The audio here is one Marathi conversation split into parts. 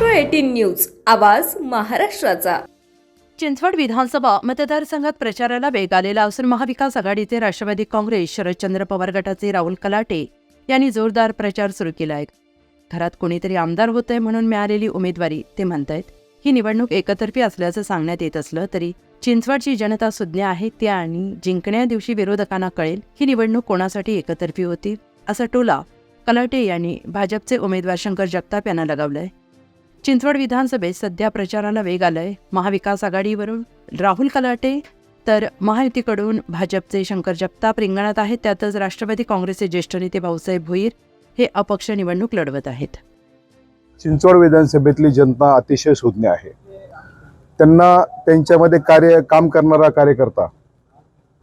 एटीन न्यूज आवाज महाराष्ट्राचा. चिंचवड विधानसभा मतदारसंघात प्रचाराला वेग आलेला असून महाविकास आघाडीचे राष्ट्रवादी काँग्रेस शरदचंद्र पवार गटाचे राहुल कलाटे यांनी जोरदार प्रचार सुरू केला आहे घरात कोणीतरी आमदार होतंय म्हणून मिळालेली उमेदवारी ते म्हणतायत ही निवडणूक एकतर्फी असल्याचं सांगण्यात येत असलं तरी चिंचवडची जनता सुज्ञ आहे त्या आणि जिंकण्या दिवशी विरोधकांना कळेल ही निवडणूक कोणासाठी एकतर्फी होती? असा टोला कलाटे यांनी भाजपचे उमेदवार शंकर जगताप यांना लगावलाय. चिंचवड विधानसभेत सध्या प्रचाराला वेग आलाय. महाविकास आघाडीवरून राहुल कलाटे तर महायुतीकडून भाजपचे शंकर जगताप रिंगणात आहेत. त्यातच राष्ट्रवादी काँग्रेसचे ज्येष्ठ नेते भाऊसाहेब भोईर हे अपक्ष निवडणूक लढवत आहेत. चिंचवड विधानसभेतली जनता अतिशय सुज्ञ आहे. त्यांना त्यांच्यामध्ये कार्य काम करणारा कार्यकर्ता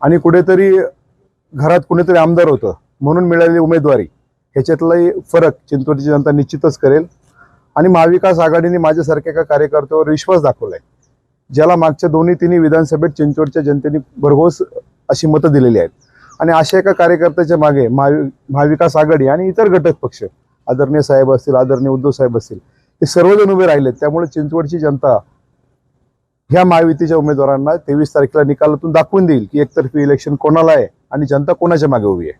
आणि कुठेतरी घरात कुणीतरी आमदार होतं म्हणून मिळालेली उमेदवारी ह्याच्यातलाही फरक चिंचवडची जनता निश्चितच करेल. आणि महाविकास आघाडीने माझ्यासारख्या एका कार्यकर्त्यावर विश्वास दाखवलाय ज्याला मागच्या दोन्ही तिन्ही विधानसभेत चिंचवडच्या जनतेने भरघोस अशी मतं दिलेली आहेत. आणि अशा एका कार्यकर्त्याच्या मागे महावि महाविकास आघाडी आणि इतर घटक पक्ष आदरणीय साहेब असतील आदरणीय उद्धव साहेब असतील हे सर्वजण उभे राहिलेत. त्यामुळे चिंचवडची जनता ह्या महायुतीच्या उमेदवारांना तेवीस तारखेला निकालातून दाखवून देईल की एकतर्फी इलेक्शन कोणाला आहे आणि जनता कोणाच्या मागे उभी आहे.